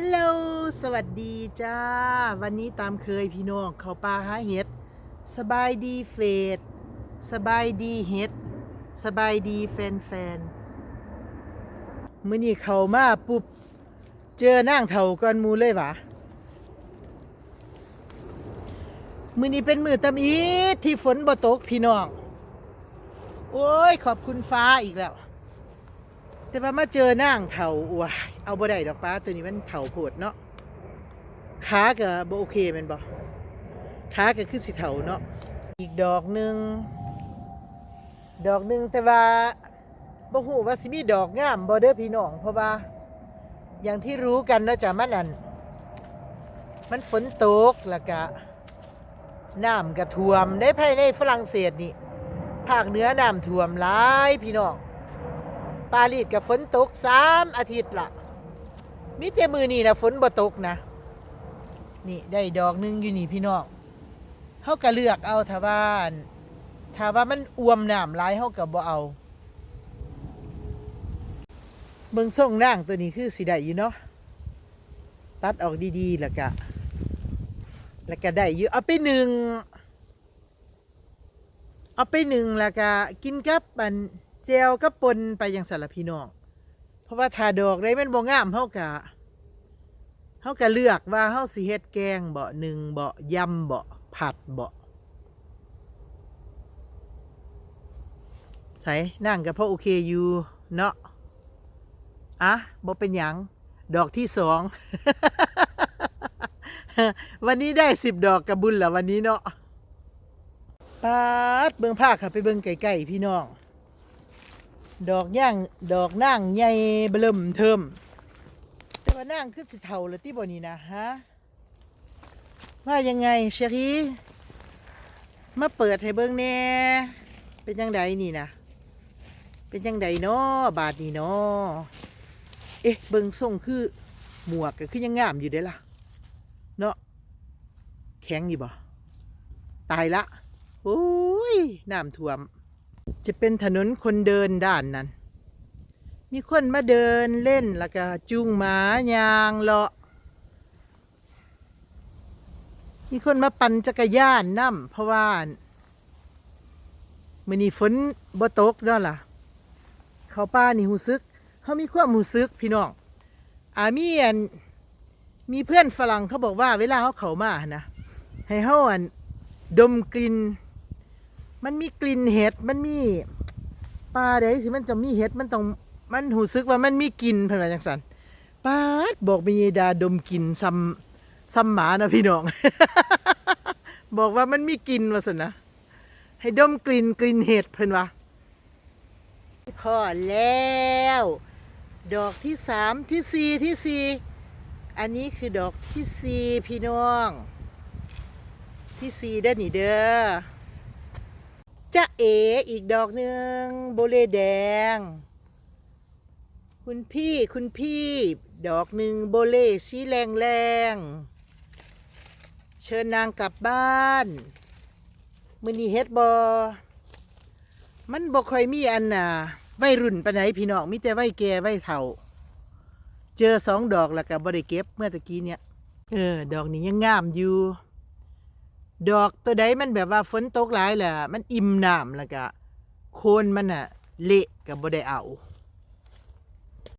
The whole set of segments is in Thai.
ฮัลโหล สวัสดีจ้า วันนี้ตามเคยพี่น้องเขาปลาหาเห็ด สบายดีเฟดสบายดีเห็ด สบายดีแฟนแฟนๆมื่อนี้เขามาปุ๊บ เจอนั่งเถาก่อนมูเลยวะมื่อนี้เป็นมือตำอีที่ฝนบ่ตกพี่น้อง โอ้ยขอบคุณฟ้าอีกแล้ว แต่ว่ามาเจอนั่งเถาอวายเอาบ่ได้ดอกป้าตัวนี้มันเถาโพดเนาะขาก็บ่โอเคแม่นบ่ขาก็คือสิเถาเนาะอีกดอกหนึ่งดอกหนึ่งแต่ว่าบ่ฮู้ว่าสิมีดอกงามบ่เด้อพี่น้องเพราะว่า อย่างที่รู้กันเนาะจ้ะมันอันมันฝนตกแล้วก็น้ำก็ท่วมได้ภายในฝรั่งเศสนี่ภาคเหนือน้ำท่วมหลายพี่น้อง ปารีสกับฝนตกสามอาทิตย์ละมิแต่มือนี่นะฝนบ่ตกนะ นี่ได้ดอกหนึงอยู่นี่พี่น้องเขาก็เลือกเอาถ้าว่าถ้าว่ามันอวมน้ำหลายเขาก็บ่เอาเบิ่งส่งนางตัวนี้คือสิได้อยู่เนาะตัดออกดีๆแล้วก็แล้วก็ได้อยู่เอาไปหนึ่งเอาไปหนึ่งแล้วก็กินกับมัน จลก็ปนไปยังสารพีน้องเพราะว่าถ้าดอกได้มันบ่งามเฮากะเฮากะเลือกว่าเฮาสิเฮ็ดแกงเบ่หนึ่งเบ่ยำเบ่ผัดเบ่ใส่นั่งกับพ่อโอเคอยู่เนาะอะบ่เป็นหยังดอกที่สองวันนี้ได้สิบดอกกับบุญแล้ววันนี้เนาะปาดเบิ่งภาคค่ะไปเบิ่งไก่ๆพี่น้อง ดอกย่างดอกนางใหญ่เบิ่มเทิมแต่ว่านางคือสิเท่าแล้วที่บ่นี่นะฮะว่ายังไงเชอรี่มาเปิดให้เบิ่งแน่เป็นยังไดนี่นะเป็นยังไดเนาะบาทนี่เนาะเอ๊ะเบิ่งส่งคือหมวกก็คือยังงามอยู่เด้ล่ะเนาะแข็งอยู่บ่ตายละโอ้ยน้ำท่วม จะเป็นถนนคนเดินด้านนั้น มีคนมาเดินเล่นแล้วก็จูงหมายางเลาะ มีคนมาปั่นจักรยานนํเพราะว่ามื่อนี้ฝนบ่ตกเนาะล่ะ เขาป้านี่หูซึกเขามีความหูซึกพี่น้องอามีอันมีเพื่อนฝรั่งเขาบอกว่าเวลาเขาเขามานะให้เขาอันดมกลิ่น มันมีกลิ่นเห็ดมันมีปลาใดสิมันจะมีเห็ดมันต้องมันหูซึกว่ามันมีกลิ่นเพิ่อนว่าจังซั่นปาดบอกมีดาดมกลิ่นซ้ำซ้ำหมานะพี่น้อง บอกว่ามันมีกลิ่นว่าซั่นนะให้ดมกลิ่นกลิ่นเห็ดเพิ่อนว่าพอแล้ว ดอกที่สามที่สี่ที่สี่อันนี้คือดอกที่สี่พี่น้อง ที่สี่เด้อนี่เด้อ จะเออีกดอกหนึ่งโบเลแดง คุณพี่คุณพี่ ดอกหนึ่งโบเลสีแรงแรงเชิญนางกลับบ้านมือนีเฮ็ดบอมันบ่ค่อยมีอันน่ะวัยรุ่นปานไหนพี่น้องมีแต่วัยแก่วัยเฒ่า เจอสองดอกแล้วก็บ่ได้เก็บเมื่อตะกี้เนี่ย เออ ดอกนี้ยังงามอยู่ ดอกตัวใดมันแบบว่าฝนตกหลายแหละมันอิ่มน้ำแล้วก็โคนมันอะเละกับบ่ได้เอา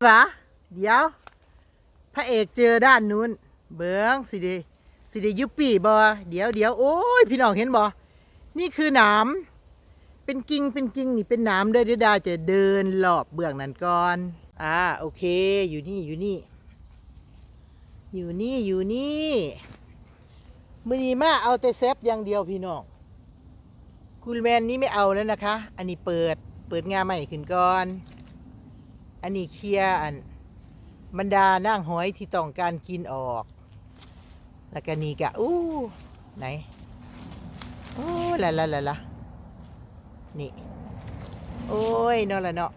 วะเดี๋ยว พระเอกเจอด้านนู้น เบิ้งสิเดสิเดยุปปี้บอเดี๋ยวเดี๋ยวโอ้ยพี่น้องเห็นบอนี่คือหนามเป็นกิ่งเป็นกิ่งนี่เป็นหนามเด้อเดี๋ยวดาจะเดินรอบเบื้องนั้นก่อนอ่าโอเค อยู่นี่อยู่นี่ อยู่นี่อยู่นี่ มือนีมาเอาแต่เซฟอย่างเดียวพี่น้องคูลแมนนี้ไม่เอาแล้วนะคะ อันนี้เปิดเปิดงาใหม่ขึ้นก่อน อันนี้เคลียร์อันบรรดานั่งหอยที่ต้องการกินออก แล้วก็นี่กะอู้ไหนโอ้ละละละละนี่โอ้ยเนาะละเนาะ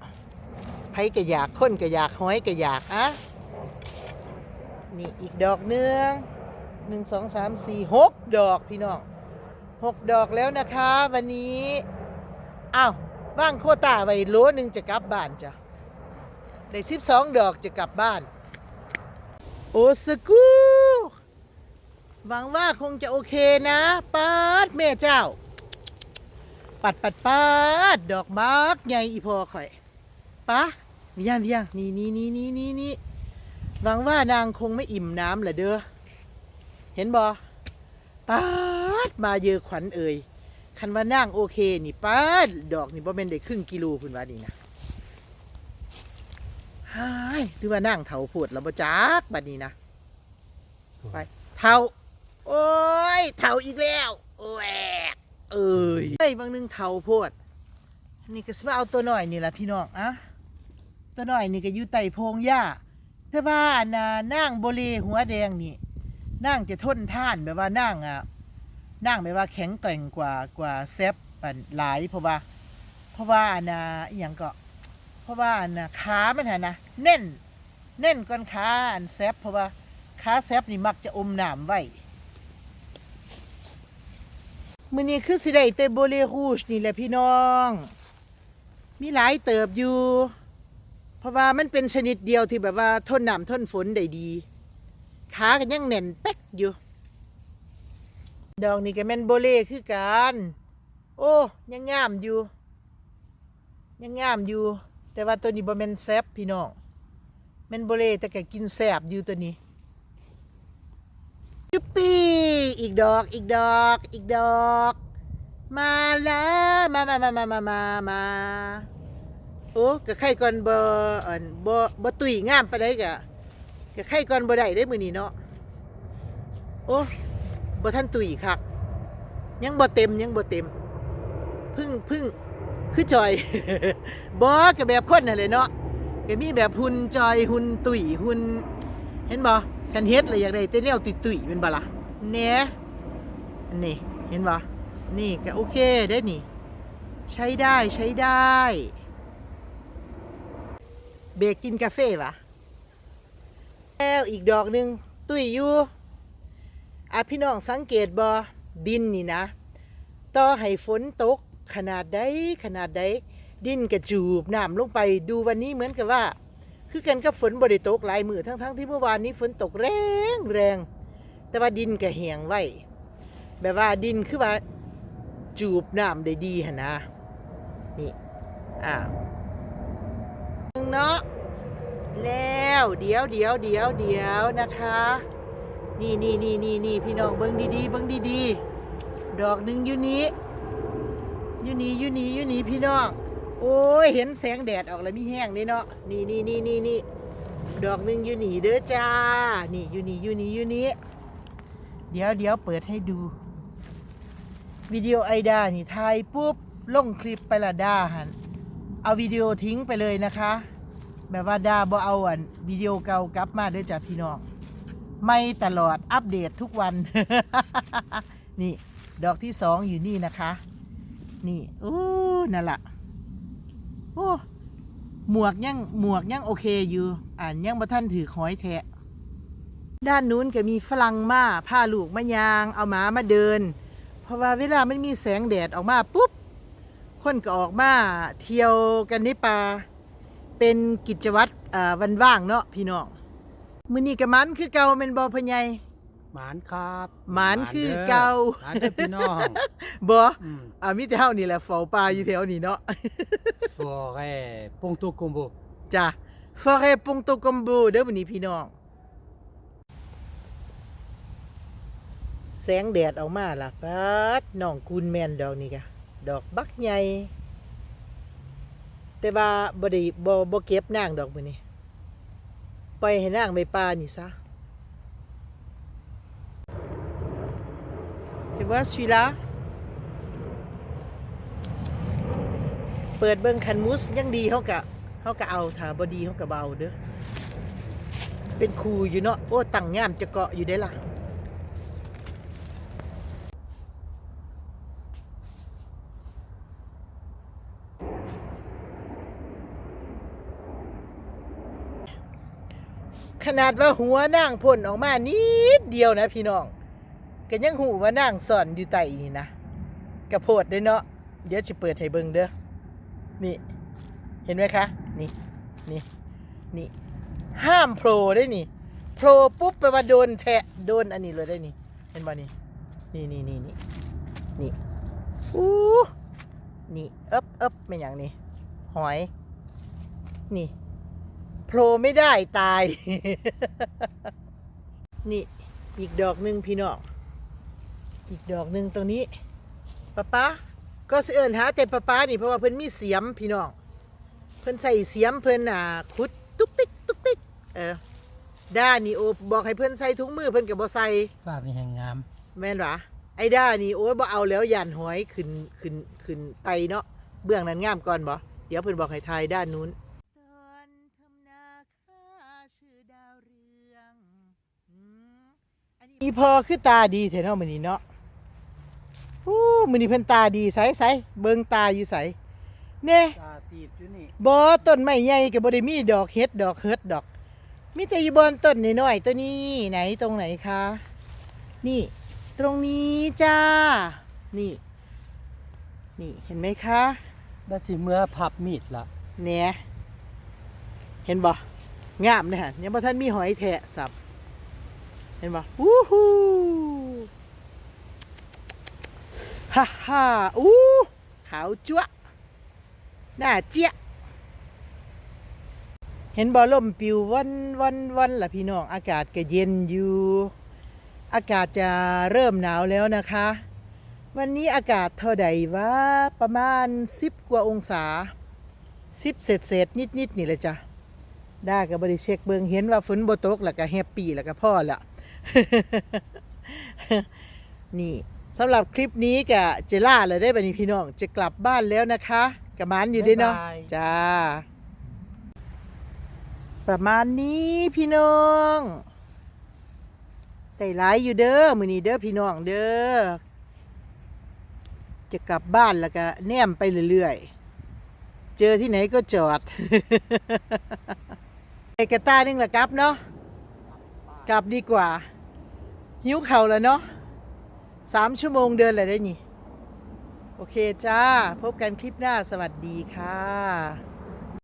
ไผกะอยากค้นกะอยากหอยกะอยากอะนี่อีกดอกหนึง หนึ่งสองสามสี่หกดอกพี่น้องหกดอกแล้วนะคะ วันนี้อ้าวว่างโควตาไว้โลหนึ่งจะกลับบ้านจ้ะได้สิบสองดอกจะกลับบ้าน โอสกูหวังว่าคงจะโอเคนะปัดแม่เจ้า ปัดปัดปัดดอกบักใหญ่อีพอข่อยปะมีย่างมีย่างนี่นี่นี่นี่นี่นี่หวังว่านางคงไม่อิ่มน้ำแหละเด้อ เห็นบ่ปัดมาเยอะขวัญเอ่ยคันว่านางโอเค นี่ปัดดอกนี่บ่แม่นได้ครึ่งกิโลพุ่นว่านี่นะฮายหรือว่านั่งเถาโพดแล้วบ่จักบัดนี้นะไปเถาโอ้ยเถาอีกแล้วแหวกเอ้ยเฮ้ยบางนึงเทาโพดนี่ก็สิมาเอาตัวหน่อยนี่แหละพี่น้องอะตัวหน่อยนี่ก็อยู่ใต้โพงหญ้าแต่ว่าอันน่ะนางโบเลหัวแดงนี่ นางจะทนท่านแบบว่านางอะนางแบบว่าแข็งแกร่งกว่ากว่าแซฟันหลายเพราะว่า เพราะว่าอันน่ะอหย่างก็ เพราะว่าอันน่ะขามันน่ะนะแน่นแน่นก้อนขาอันแซฟเพราะว่าขาแซฟนี่มักจะอมน้ำไว้มื้อนี้คือสิได้เตโบเลรูชนี่แหละพี่น้อง มีหลายเติบอยู่ เพราะว่ามันเป็นชนิดเดียวที่แบบว่าทนน้ำทนฝนได้ดี ขาก็ยังแน่นเป๊กอยู่ ดอกนี่ก็แม่นโบเล่คือกันโอ้ยังงามอยู่ ยังงามอยู่ แต่ว่าตัวนี้บ่แม่นแซบพี่น้องแม่นโบเล่แต่ก็กินแซบอยู่ตัวนี้ยุปปี้อีกดอกอีกดอกอีกดอก มาแล้วมามามามามามามาโอ้กะไข่ก่อนบ่เอันบ่บ่ตุยงามปานใดกะ กะไข่ก่อนบ่ได้ได้มือนี้เนาะโอ้บ่ทันตุยคักยังบ่เต็มยังบ่เต็มพึ่งพึ่งคือจอยบ่ก็แบบคนนั่นแหละเนาะก็มีแบบหุ่นจอยหุ่นตุยหุ่นเห็นบ่คันเฮ็ดแล้วอยากได้แต่แนวตุยๆเป็นบ่ล่ะแหน่อันนี้เห็นบ่นี่ก็โอเคได้นี่ ใช้ได้ใช้ได้ เบรกกินกาแฟวะ แล้วอีกดอกหนึ่งตุ้ยอยู่อะพี่น้องสังเกตบ่ดินนี่นะ ต่อให้ฝนตกขนาดใดขนาดใดดินกระจูบน้ำลงไปดูวันนี้เหมือนกับว่า คือกันกับฝนบ่ได้ตกหลายมือทั้งๆที่เมื่อวานนี้ฝนตกแรงแรง แต่ว่าดินก็แห้งไว้แบบว่าดินคือว่าจูบน้ำได้ดีหนนะนี่อ้าวเนาะ เดี๋ยวเดี๋ยวเดี๋ยวเดี๋ยวนะคะ นี่นี่นี่นี่นี่พี่น้องเบิ้งดีๆเบิ้งดีๆ ดอกหนึ่งอยู่นี้อยู่นี้อยู่นี้อยู่นี้พี่น้อง โอ้ยเห็นแสงแดดออกแล้วมีแห้งเลยเนาะ นี่นี่นี่นี่นี่ดอกหนึ่งอยู่นี่เด้อจ้า นี่อยู่นี่อยู่นี่อยู่นี้เดี๋ยวเดี๋ยวเปิดให้ดู วิดีโอไอดานี่ถ่ายปุ๊บลงคลิปไปละดาหันเอาวิดีโอทิ้งไปเลยนะคะ แบบว่าดาบ่เอาอันวิดีโอเก่ากลับมาเด้อจ้ะพี่น้องไม่ตลอดอัปเดตทุกวัน นี่ดอกที่สองอยู่นี่นะคะ นี่โอ้นั่นละโอ้หมวกยังหมวกยังโอเคอยู่ อ่านยังบ่ท่านถือหอยแทะ ด้านนู้นก็มีฝรั่งมาพาลูกมายางเอาหมามาเดิน เพราะว่าเวลามันมีแสงแดดออกมาปุ๊บคนก็ออกมาเที่ยวกันในป่า เป็นกิจวัตรอ่าวันว่างเนาะพี่น้องมื้อนี้ก็มันคือเก่าแม่นบ่พ่อใหญ่หมานครับหมานคือเก่าหมานเด้อพี่น้องบ่อืมอ่ามีแต่เฮานี่แหละเฝ้าป่าอยู่แถวนี้เนาะ forêt Ponto Combo จ้ะฟอเรปงโตกอมโบเด้อมื้อนี้พี่น้อง แสงแดดออกมาล่ะปัดน้องกูนแม่นดอกนี่กะดอกบักใหญ่ แต่ว่าบ่ได้บ่บ่เก็บนางดอกมื้อนี้ปล่อยให้นางไปป่านี่ซะ Tu vois celui-là เปิดเบิ่งคันมุสยังดีเฮากะเฮากะเอาถ้าบ่ดีเฮากะเบาเด้อเป็นครูอยู่เนาะโอ้ตั้งย่ามจะเกาะอยู่ได้ล่ะ ขนาดว่าหัวนั่งพ่นออกมานิดเดียวนะพี่น้องก็ยังหูว่านั่งซ่อนอยู่ใต้นี่นะกระโพดเด้เนาะเดี๋ยวจะเปิดให้เบิ่งเด้อนี่ เห็นไหมคะ นี่นี่นี่ห้ามโผล่ได้นี่โผล่ปุ๊บไปว่าโดนแทะโดนอันนี้เลยได้นี่เห็นบ่นี่นี่นี่นี่นี่นี่อู้นี่เอ๊บเอ๊บเป็นอย่างนี้หอย นี่ ผล่ไม่ได้ตาย นี่อีกดอกหนึ่งพี่น้องอีกดอกหนึ่งตรงนี้ป้าป๊าก็สิเอิญหาแต่ป้าป๊านี่เพราะว่าเพิ่นมีเสียมพี่น้องเพิ่นใส่เสียมเพิ่นอ่าขุดตุ๊กติ๊กตุ๊กติ๊กเออด้านี่โอบอกให้เพิ่นใส่ถุงมือเพิ่นก็บ่ใส่ฝากนี่แห่งงามแม่นหรอไอ้ด้านี่โอ้ยบ่เอาแล้วยันหอยขึ้นขึ้นขึ้นไตเนาะเบื้องนั้นงามก่อนบ่เดี๋ยวเพิ่นบอกให้ทายด้านนู้นตอน อันนี้อีพอคือตาดีแท้เนาะมื้อนี้เนาะอู้มื้อนี้เพิ่นตาดีใสๆเบิ่งตาอยู่ใสเน่ตาตีบอยู่นี่บ่ต้นไม้ใหญ่ก็บ่ได้มีดอกเฮ็ดดอกเฮ็ดดอกมีแต่อยู่บนต้นน้อยๆตัวนี้ไหนตรงไหนคะ นี่ ตรงนี้จ้า นี่ นี่เห็นไหมคะบัดสิเมื่อพับมีดละเนี่ยเห็นบ่งามนะฮะยังบ่ท่านมีหอยแทะสับ เห็นบ่วู้ฮู้ฮ่าฮ่าอู้ขาวจั๊วหน้าเจี๊ยเห็นบ่ลมปิววันวันวันล่ะพี่น้องอากาศก็เย็นอยู่ อากาศจะเริ่มหนาวแล้วนะคะ วันนี้อากาศเท่าใดวะประมาณ10กว่าองศา10เศษเศษนิดนิดนี่แหละจ้ะได้ก็บริเช็คเบิงเห็นว่าฝนบตกแล้วก็แฮปปี้แล้วก็พ่อละ นี่สำหรับคลิปนี้ก็เจล่าเลยได้บัดนี้พี่น้องจะกลับบ้านแล้วนะคะกับมันอยู่เด้วยเนาะบ๊ายบาย จ้า ประมาณนี้พี่น้องได้หลายอยู่เด้อมื้อนี้เด้อพี่น้องเด้อจะกลับบ้านแล้วก็แนมไปเรื่อยๆ เจอที่ไหนก็จอด ไอกระต้านึงละกลับเนาะกลับดีกว่า หิวเข่าแล้วเนาะสามชั่วโมงเดินเลยได้นี่ โอเคจ้า พบกันคลิปหน้าสวัสดีค่ะ